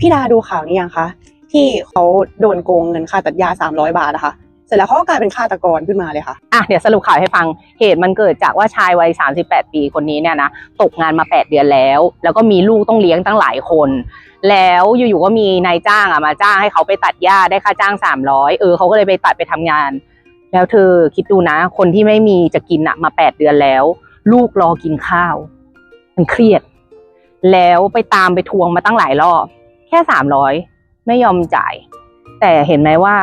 พี่ดาดูข่าวนี้ยังคะที่เขาโดนโกงเงินค่าตัดยา 300 บาทนะคะเสร็จแล้วเขาก็กลายเป็นฆาตกรขึ้นมาเลยค่ะ อะ เดี๋ยวสรุปข่าวให้ฟัง เหตุมันเกิดจากว่าชายวัย 38 ปีคนนี้เนี่ยนะ ตกงานมา 8 เดือนแล้ว แล้วก็มีลูกต้องเลี้ยงตั้งหลายคน แล้วอยู่ๆ ก็มีนายจ้างอะมาจ้างให้เขาไปตัดหญ้าได้ค่าจ้าง 300 เออเขาก็เลยไปตัดไปทำงาน แล้วเธอคิดดูนะ คนที่ไม่มีจะกินอะมา 8 เดือนแล้ว ลูกรอกินข้าว มันเครียด แล้วไปตามไปทวงมาตั้งหลายรอบ แค่300ไม่ยอมจ่าย แต่เห็นไหมว่า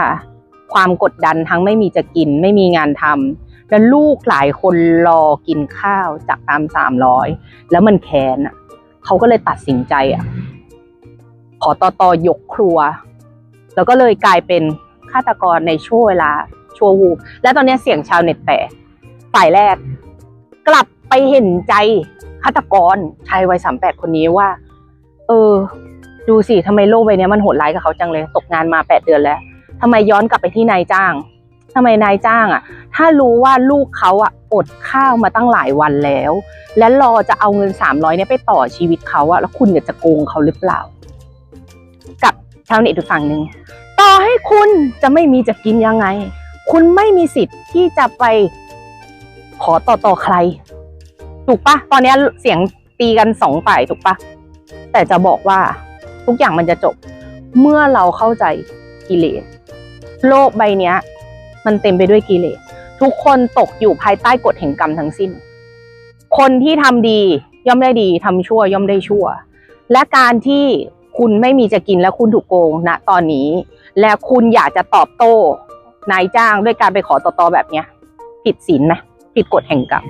ความกดดันทั้งไม่มีจะกิน ไม่มีงานทำแล้วลูกหลายคนรอกินข้าวจากตามสามร้อยแล้วมันแค้นอะเขาก็เลยตัดสินใจอะขอต่อต่อยกครัว แล้วก็เลยกลายเป็นฆาตกรในช่วงเวลาชั่ววูบและตอนนี้เสียงชาวเน็ตแตกฝ่ายแรก กลับไปเห็นใจฆาตกรชายวัยสามแปดคนนี้ว่า เออ ดูสิทำไมโลกใบนี้มันโหดร้ายกับเขาจังเลย ตกงานมาแปดเดือนแล้วทำไมย้อนกลับไปที่นายจ้างทำไมนายจ้างอะ ถ้ารู้ว่าลูกเขาอะอดข้าวมาตั้งหลายวันแล้ว และรอจะเอาเงินสามร้อยเนี่ยไปต่อชีวิตเขาอะแล้วคุณอยากจะโกงเขาหรือเปล่า กับชาวเน็ตอีกฝั่งหนึ่งต่อให้คุณจะไม่มีจะกินยังไง คุณไม่มีสิทธิ์ที่จะไปขอต่อต่อใคร ถูกปะตอนนี้เสียงตีกันสองฝ่ายถูกปะแต่จะบอกว่า ทุกอย่างมันจะจบ เมื่อเราเข้าใจกิเลสโลกใบเนี้ยมันเต็มไปด้วยกิเลสทุกคนตกอยู่ภายใต้กฎแห่งกรรมทั้งสิ้น คนที่ทำดีย่อมได้ดีทำชั่ว ย่อมได้ชั่ว และการที่คุณไม่มีจะกินและคุณถูกโกงณตอนนี้ และคุณอยากจะตอบโต้นายจ้างด้วยการไปขอต่อๆแบบเนี้ยผิดศีลไหมผิดกฎแห่งกรรม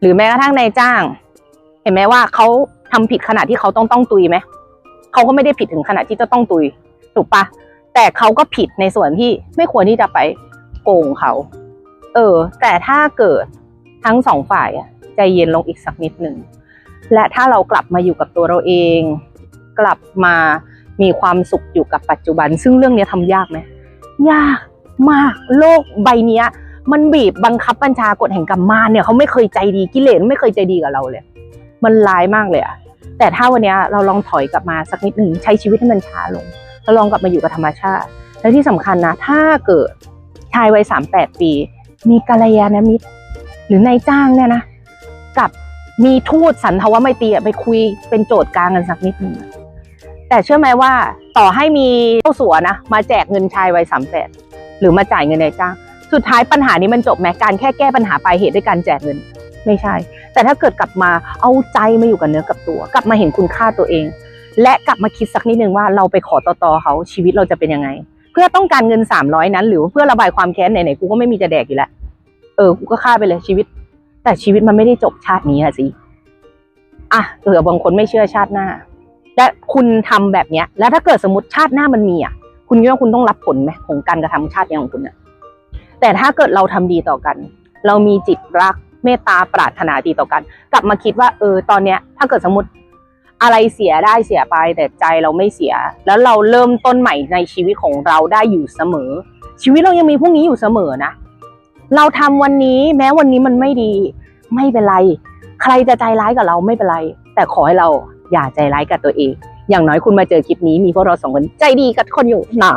หรือแม้กระทั่งนายจ้าง เห็นไหมว่าเขาทำผิดขนาดที่เขาต้องต้องตุยไหม เขาก็ไม่ได้ผิดถึงขนาดที่จะต้องตุยถูกปะแต่เขาก็ผิดในส่วนที่ไม่ควรที่จะไปโกงเขา เออ แต่ถ้าเกิดทั้งสองฝ่ายอะใจเย็นลงอีกสักนิดหนึ่งและถ้าเรากลับมาอยู่กับตัวเราเอง กลับมามีความสุขอยู่กับปัจจุบัน ซึ่งเรื่องนี้ทำยากไหมยากมากโลกใบนี้มันบีบบังคับบัญชากฎแห่งกรรมมาเนี่ยเขาไม่เคยใจดีกิเลสไม่เคยใจดีกับเราเลย มันร้ายมากเลยอะ แต่ถ้าวันนี้เราลองถอยกลับมาสักนิดหนึ่งใช้ชีวิตให้มันช้าลงแล้วลองกลับมาอยู่กับธรรมชาติ และที่สำคัญนะ ถ้าเกิดชายวัยสามแปดปี มีกัลยาณมิตร หรือนายจ้างเนี่ยนะกับมีทูตสันทวไมตรีไปคุยเป็นโจทย์กลางกันสักนิดหนึ่งแต่เชื่อไหมว่าต่อให้มีเจ้าสัวนะมาแจกเงินชายวัยสามแปดหรือมาจ่ายเงินนายจ้าง สุดท้ายปัญหานี้มันจบไหมการแค่แก้ปัญหาปลายเหตุด้วยการแจกเงิน ไม่ใช่แต่ถ้าเกิดกลับมาเอาใจมาอยู่กับเนื้อกับตัว กลับมาเห็นคุณค่าตัวเอง และกลับมาคิดสักนิดนึงว่าเราไปขอต่อตอเขาชีวิตเราจะเป็นยังไง เพื่อต้องการเงินสามร้อยนั้น หรือเพื่อระบายความแค้นไหนๆกูก็ไม่มีจะแดกอยู่แล้วเออกูก็ฆ่าไปเลยชีวิต แต่ชีวิตมันไม่ได้จบชาตินี้อะสิอะเผื่อบางคนไม่เชื่อชาติหน้าและคุณทำแบบเนี้ย แล้วถ้าเกิดสมมติชาติหน้ามันมีอะ คุณคิดว่าคุณต้องรับผลไหมของการกระทำชาติเนี้ของคุณอะแต่ถ้าเกิดเราทำดีต่อกัน เรามีจิตรัก เมตตาปรารถนาดีต่อกัน กลับมาคิดว่าเออตอนเนี้ย ถ้าเกิดสมมติอะไรเสียได้เสียไปแต่ใจเราไม่เสีย แล้วเราเริ่มต้นใหม่ในชีวิตของเราได้อยู่เสมอ ชีวิตเรายังมีพรุ่งนี้อยู่เสมอนะ เราทำวันนี้แม้วันนี้มันไม่ดี ไม่เป็นไร ใครจะใจร้ายกับเราไม่เป็นไร แต่ขอให้เราอย่าใจร้ายกับตัวเอง อย่างน้อยคุณมาเจอคลิปนี้มีพวกเราสองคนใจดีกับคนอยู่หนา